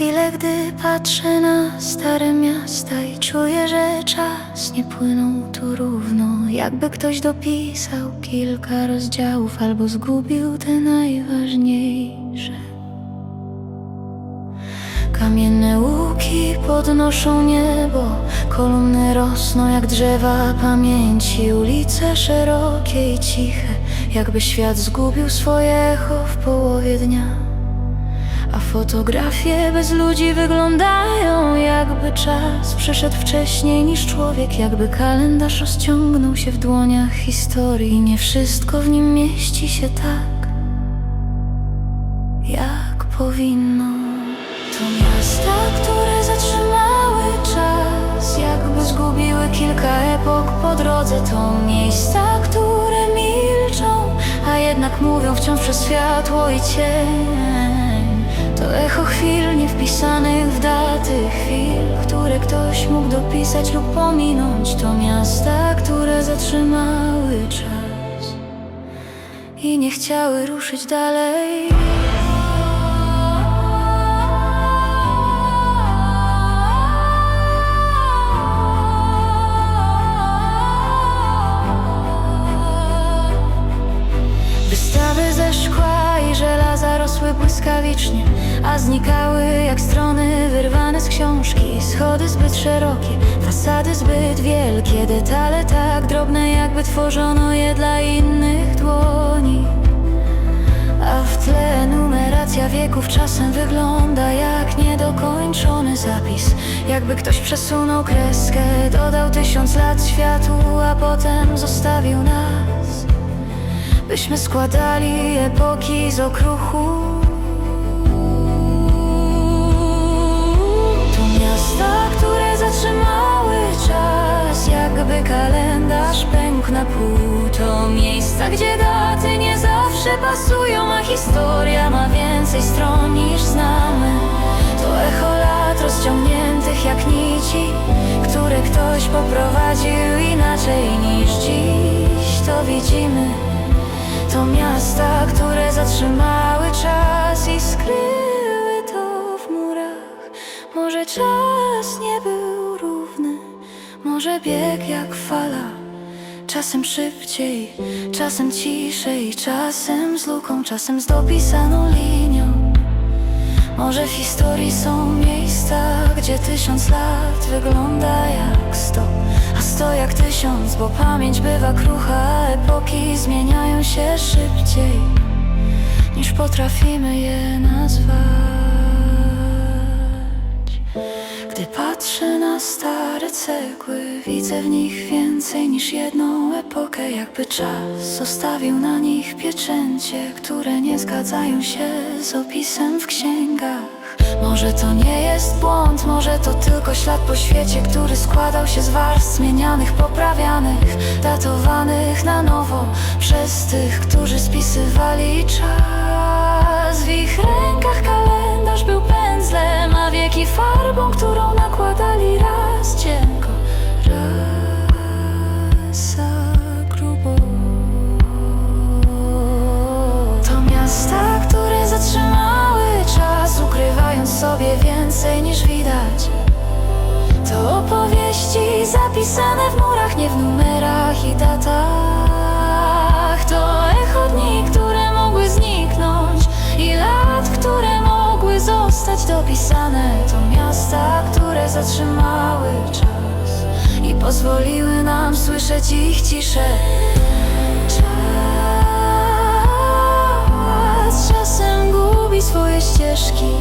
Chwile, gdy patrzę na stare miasta i czuję, że czas nie płynął tu równo. Jakby ktoś dopisał kilka rozdziałów albo zgubił te najważniejsze. Kamienne łuki podnoszą niebo, kolumny rosną jak drzewa pamięci, ulice szerokie i ciche, jakby świat zgubił swoje echo w połowie dnia. A fotografie bez ludzi wyglądają, jakby czas przeszedł wcześniej niż człowiek, jakby kalendarz rozciągnął się w dłoniach historii. Nie wszystko w nim mieści się tak, jak powinno. To miasta, które zatrzymały czas, jakby zgubiły kilka epok po drodze. To miejsca, które milczą, a jednak mówią wciąż przez światło i cień. To echo chwil nie wpisanych w daty, chwil, które ktoś mógł dopisać lub pominąć. To miasta, które zatrzymały czas i nie chciały ruszyć dalej. Błyskawicznie, a znikały jak strony wyrwane z książki. Schody zbyt szerokie, fasady zbyt wielkie, detale tak drobne, jakby tworzono je dla innych dłoni. A w tle numeracja wieków czasem wygląda jak niedokończony zapis Jakby ktoś przesunął kreskę, dodał tysiąc lat światu, a potem zostawił nas Byśmy składali epoki z okruchu. To miasta, które zatrzymały czas Jakby kalendarz pękł na pół To miejsca, gdzie daty nie zawsze pasują A historia ma więcej stron niż znamy. To echo lat rozciągniętych jak nici Które ktoś poprowadził inaczej niż dziś. To widzimy to miasta, które zatrzymały czas i skryły to w murach. Może czas nie był równy, może bieg jak fala. Czasem szybciej, czasem ciszej, czasem z luką, czasem z dopisaną linią. Może w historii są miejsca, gdzie tysiąc lat wygląda jak sto, a sto jak tysiąc, bo pamięć bywa krucha, epoki zmieniają się szybciej, niż potrafimy je nazwać. Gdy patrzę na stare cegły, widzę w nich więcej niż jedną epokę, jakby czas zostawił na nich pieczęcie, które nie zgadzają się z opisem w księgach. Może to nie jest błąd, może to tylko ślad po świecie, który składał się z warstw zmienianych, poprawianych, datowanych na nowo przez tych, którzy spisywali czas. W ich rękach farbą, którą nakładali raz cienko, raz grubo. To miasta, które zatrzymały czas, ukrywając sobie więcej niż widać. To opowieści zapisane w murach, nie w numerach zostać dopisane. To miasta, które zatrzymały czas i pozwoliły nam słyszeć ich ciszę. Czas czasem gubi swoje ścieżki